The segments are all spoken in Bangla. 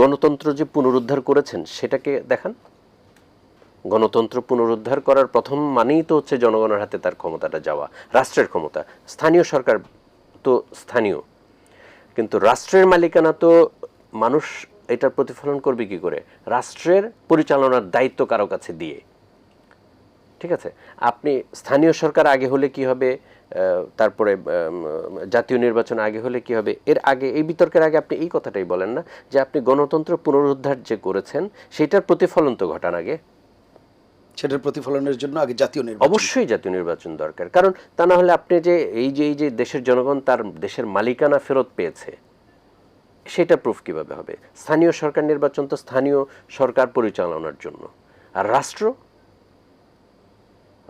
গণতন্ত্র যে পুনরুদ্ধার করেছেন, সেটাকে দেখান। গণতন্ত্র পুনরুদ্ধার করার প্রথম মানেই তো হচ্ছে জনগণের হাতে তার ক্ষমতাটা যাওয়া, রাষ্ট্রের ক্ষমতা। স্থানীয় সরকার তো স্থানীয়। কিন্তু রাষ্ট্রের মালিকানা তো মানুষ এটার প্রতিফলন করবে কি করে? রাষ্ট্রের পরিচালনার দায়িত্ব কারও কাছে দিয়ে। ঠিক আছে? আপনি স্থানীয় সরকার আগে হলে কি হবে? তারপরে জাতীয় নির্বাচন আগে হলে কি হবে? এর আগে এই বিতর্কের আগে আপনি এই কথাটাই বলেন না যে আপনি গণতন্ত্র পুনরুদ্ধার যে করেছেন সেটার প্রতিফলন তো ঘটান আগে। সেটার প্রতিফলনের জন্য আগে জাতীয় নির্বাচন। অবশ্যই জাতীয় নির্বাচন দরকার। কারণ তা না হলে আপনি যে এই যে এই যে দেশের জনগণ তার দেশের মালিকানা ফেরত পেয়েছে সেটা প্রুফ কীভাবে হবে? স্থানীয় সরকার নির্বাচন তো স্থানীয় সরকার পরিচালনার জন্য। আর রাষ্ট্র?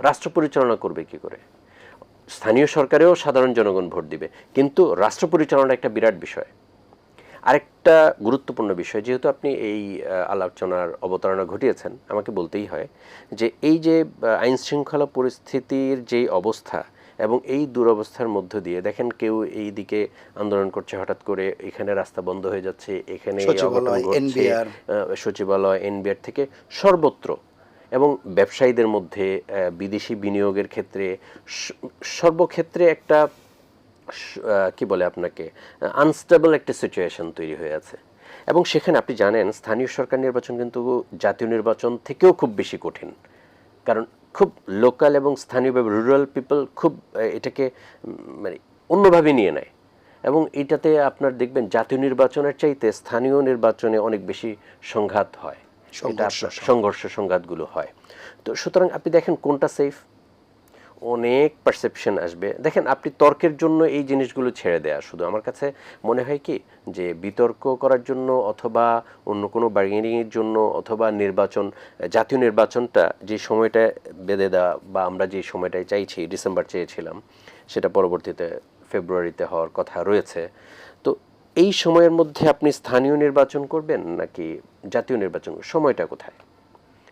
রাষ্ট্র পরিচালনা করবে কি করে? স্থানীয় সরকারেও সাধারণ জনগণ ভোট দিবে। কিন্তু রাষ্ট্র পরিচালনা একটা বিরাট বিষয়। আরেকটা গুরুত্বপূর্ণ বিষয় যেহেতু আপনি এই আলোচনার অবতারণা ঘটিয়েছেন আমাকে বলতেই হয় যে এই যে আইন শৃঙ্খলা পরিস্থিতির যেই অবস্থা এবং এই দুরবস্থার মধ্য দিয়ে দেখেন কেউ এই দিকে আন্দোলন করছে হঠাৎ করে এখানে রাস্তা বন্ধ হয়ে যাচ্ছে এখানে সচিবালয় এনবিআর থেকে সর্বত্র এবং ব্যবসায়ীদের মধ্যে বিদেশি বিনিয়োগের ক্ষেত্রে সর্বক্ষেত্রে একটা কি বলে আপনাকে আনস্টেবল একটা সিচুয়েশন তৈরি হয়ে আছে। এবং সেখানে আপনি জানেন, স্থানীয় সরকার নির্বাচন কিন্তু জাতীয় নির্বাচন থেকেও খুব বেশি কঠিন। কারণ খুব লোকাল এবং স্থানীয়ভাবে রুরাল পিপল খুব এটাকে মানে অন্যভাবে নিয়ে নেয়। এবং এটাতে আপনার দেখবেন, জাতীয় নির্বাচনের চাইতে স্থানীয় নির্বাচনে অনেক বেশি সংঘাত হয়। সংঘর্ষ, সংঘাতগুলো হয়। তো সুতরাং আপনি দেখেন কোনটা সেফ অনেক পারসেপশন আসবে। দেখেন আপনি তর্কের জন্য এই জিনিসগুলো ছেড়ে দেয়া। শুধু আমার কাছে মনে হয় কি? যে বিতর্ক করার জন্য অথবা অন্য কোনো বার্গেনিংয়ের জন্য অথবা নির্বাচন জাতীয় নির্বাচনটা যে সময়টা বেঁধে দেওয়া বা আমরা যে সময়টায় চাইছি ডিসেম্বর চেয়েছিলাম সেটা পরবর্তীতে ফেব্রুয়ারিতে হওয়ার কথা রয়েছে। তো এই সময়ের মধ্যে আপনি স্থানীয় নির্বাচন করবেন নাকি জাতীয় নির্বাচন? সময়টা কোথায়?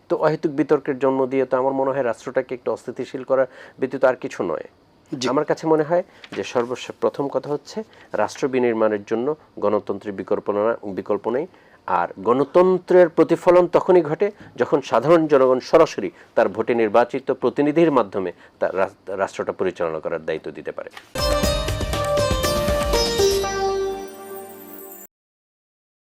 তো অহেতুক বিতর্কের জন্ম দিয়ে তো আমার মনে হয় রাষ্ট্রটাকে একটু অস্থিতিশীল করার ব্যতীত আর কিছু নয়। আমার কাছে মনে হয় যে সর্বশেষ প্রথম কথা হচ্ছে রাষ্ট্র বিনির্মাণের জন্য গণতন্ত্রের বিকল্প না- বিকল্প নেই। আর গণতন্ত্রের প্রতিফলন তখনই ঘটে যখন সাধারণ জনগণ সরাসরি তার ভোটে নির্বাচিত প্রতিনিধির মাধ্যমে তার রাষ্ট্রটা পরিচালনা করার দায়িত্ব দিতে পারে।